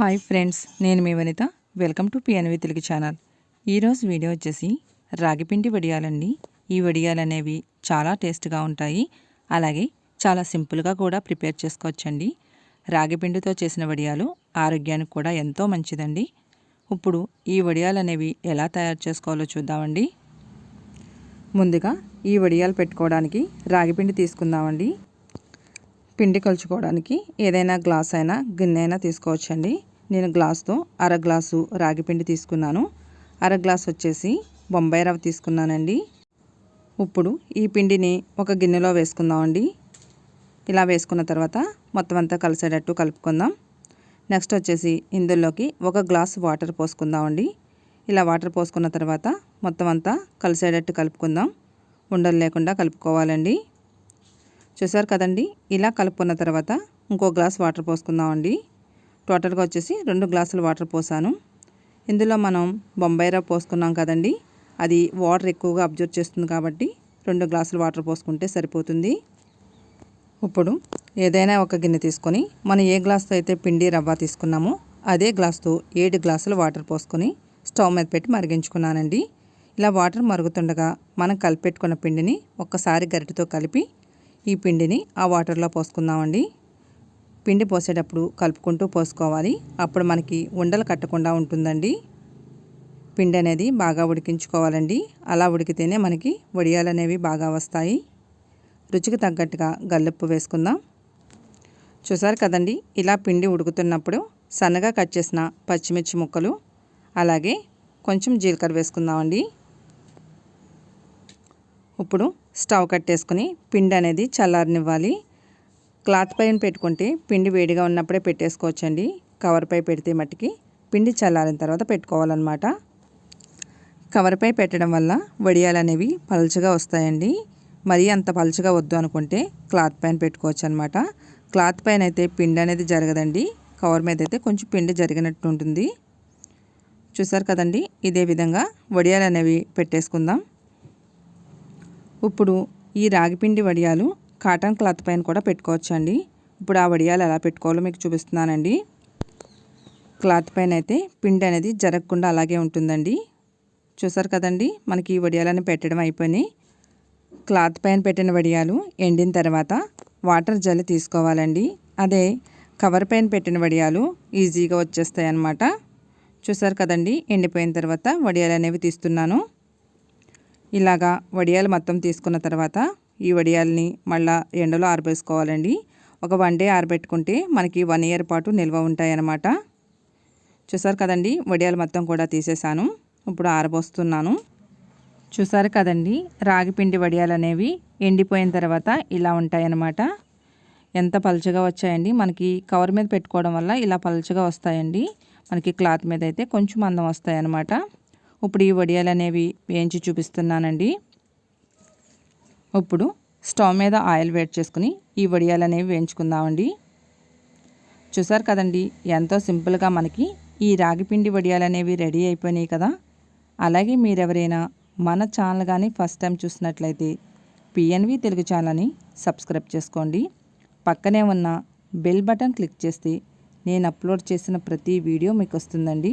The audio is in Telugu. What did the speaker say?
హాయ్ ఫ్రెండ్స్ నేను మీ Vanitha. Welcome to PNV Telugu channel. ఈరోజు వీడియో వచ్చేసి రాగిపిండి వడియాలండి. ఈ వడియాలు అనేవి చాలా టేస్ట్గా ఉంటాయి. అలాగే చాలా సింపుల్గా కూడా ప్రిపేర్ చేసుకోవచ్చండి. రాగిపిండితో చేసిన వడియాలు ఆరోగ్యానికి కూడా ఎంతో మంచిదండి. ఇప్పుడు ఈ వడియాలు అనేవి ఎలా తయారు చేసుకోవాలో చూద్దామండి. ముందుగా ఈ వడియాలు పెట్టుకోవడానికి రాగిపిండి తీసుకుందామండి. పిండి కలుచుకోవడానికి ఏదైనా గ్లాస్ అయినా గిన్నె అయినా తీసుకోవచ్చండి. నేను గ్లాస్తో అర గ్లాసు రాగి పిండి తీసుకున్నాను. అర గ్లాస్ వచ్చేసి బొంబాయి రవ్వ తీసుకున్నానండి. ఇప్పుడు ఈ పిండిని ఒక గిన్నెలో వేసుకుందామండి. ఇలా వేసుకున్న తర్వాత మొత్తం అంతా కలిసేటట్టు కలుపుకుందాం. నెక్స్ట్ వచ్చేసి ఇందులోకి ఒక గ్లాస్ వాటర్ పోసుకుందామండి. ఇలా వాటర్ పోసుకున్న తర్వాత మొత్తం అంతా కలిసేటట్టు కలుపుకుందాం. ఉండలు లేకుండా కలుపుకోవాలండి. చూసారు కదండి? ఇలా కలుపుకున్న తర్వాత ఇంకో గ్లాస్ వాటర్ పోసుకుందామండి. టోటల్గా వచ్చేసి రెండు గ్లాసులు వాటర్ పోసాను. ఇందులో మనం బొంబాయి రవ్వ పోసుకున్నాం కదండి. అది వాటర్ ఎక్కువగా అబ్జర్వ్ చేస్తుంది కాబట్టి రెండు గ్లాసులు వాటర్ పోసుకుంటే సరిపోతుంది. ఇప్పుడు ఏదైనా ఒక గిన్నె తీసుకొని మనం ఏ గ్లాస్తో అయితే పిండి రవ్వ తీసుకున్నామో అదే గ్లాస్తో ఏడు గ్లాసులు వాటర్ పోసుకొని స్టవ్ మీద పెట్టి మరిగించుకున్నానండి. ఇలా వాటర్ మరుగుతుండగా మనం కలిపెట్టుకున్న పిండిని ఒక్కసారి గరిటతో కలిపి ఈ పిండిని ఆ వాటర్లో పోసుకుందామండి. పిండి పోసేటప్పుడు కలుపుకుంటూ పోసుకోవాలి. అప్పుడు మనకి ఉండలు కట్టకుండా ఉంటుందండి. పిండి అనేది బాగా ఉడికించుకోవాలండి. అలా ఉడికితేనే మనకి వడియాలు అనేవి బాగా వస్తాయి. రుచికి తగ్గట్టుగా గల్లుప్పు వేసుకుందాం. చూసారు కదండి ఇలా పిండి ఉడుకుతున్నప్పుడు సన్నగా కట్ చేసిన పచ్చిమిర్చి ముక్కలు అలాగే కొంచెం జీలకర్ర వేసుకుందామండి. ఇప్పుడు స్టవ్ కట్టేసుకుని పిండి అనేది చల్లారనివ్వాలి. క్లాత్ పైన పెట్టుకుంటే పిండి వేడిగా ఉన్నప్పుడే పెట్టేసుకోవచ్చండి. కవర్పై పెడితే మట్టికి పిండి చల్లారిన తర్వాత పెట్టుకోవాలన్నమాట. కవర్పై పెట్టడం వల్ల వడియాలు అనేవి పలుచగా వస్తాయండి. మరీ అంత పలుచగా వద్దు అనుకుంటే క్లాత్ పైన పెట్టుకోవచ్చు అనమాట క్లాత్ పైన అయితే పిండి అనేది జరగదండి. కవర్ మీద అయితే కొంచెం పిండి జరిగినట్టు ఉంటుంది. చూసారు కదండి? ఇదే విధంగా వడియాలు అనేవి పెట్టేసుకుందాం. ఇప్పుడు ఈ రాగిపిండి వడియాలు కాటన్ క్లాత్ పైన కూడా పెట్టుకోవచ్చు అండి ఇప్పుడు ఆ వడియాలు ఎలా పెట్టుకోవాలో మీకు చూపిస్తున్నానండి. క్లాత్ పైన అయితే పిండి అనేది జరగకుండా అలాగే ఉంటుందండి. చూసారు కదండి మనకి ఈ వడియాలని పెట్టడం అయిపోయినాయి. క్లాత్ పైన పెట్టిన వడియాలు ఎండిన తర్వాత వాటర్ జల్లి తీసుకోవాలండి. అదే కవర్ పైన పెట్టిన వడియాలు ఈజీగా వచ్చేస్తాయి అన్నమాట చూసారు కదండి ఎండిపోయిన తర్వాత వడియాలు అనేవి తీస్తున్నాను. ఇలాగా వడియాలు మొత్తం తీసుకున్న తర్వాత ఈ వడియాల్ని మళ్ళీ ఎండలో ఆరబేసుకోవాలండి. ఒక వన్ డే ఆరబెట్టుకుంటే మనకి వన్ ఇయర్ పాటు నిల్వ ఉంటాయన్నమాట. చూసారు కదండి వడియాలు మొత్తం కూడా తీసేసాను. ఇప్పుడు ఆరబోస్తున్నాను. చూసారు కదండి రాగిపిండి వడియాలు అనేవి ఎండిపోయిన తర్వాత ఇలా ఉంటాయన్నమాట. ఎంత పలుచగా వచ్చాయండి మనకి కవర్ మీద పెట్టుకోవడం వల్ల ఇలా పలుచగా వస్తాయండి. మనకి క్లాత్ మీద అయితే కొంచెం అందం వస్తాయన్నమాట. ఇప్పుడు ఈ వడియాలు అనేవి వేయించి చూపిస్తున్నానండి. ఇప్పుడు స్టవ్ మీద ఆయిల్ వేడి చేసుకుని ఈ వడియాలు అనేవి వేయించుకుందామండి. చూసారు కదండి ఎంతో సింపుల్గా మనకి ఈ రాగిపిండి వడియాలు అనేవి రెడీ అయిపోయినాయి కదా. అలాగే మీరెవరైనా మన ఛానల్ కానీ ఫస్ట్ టైం చూసినట్లయితే పిఎన్వి తెలుగు ఛానల్ని సబ్స్క్రైబ్ చేసుకోండి. పక్కనే ఉన్న బెల్ బటన్ క్లిక్ చేస్తే నేను అప్లోడ్ చేసిన ప్రతి వీడియో మీకు వస్తుందండి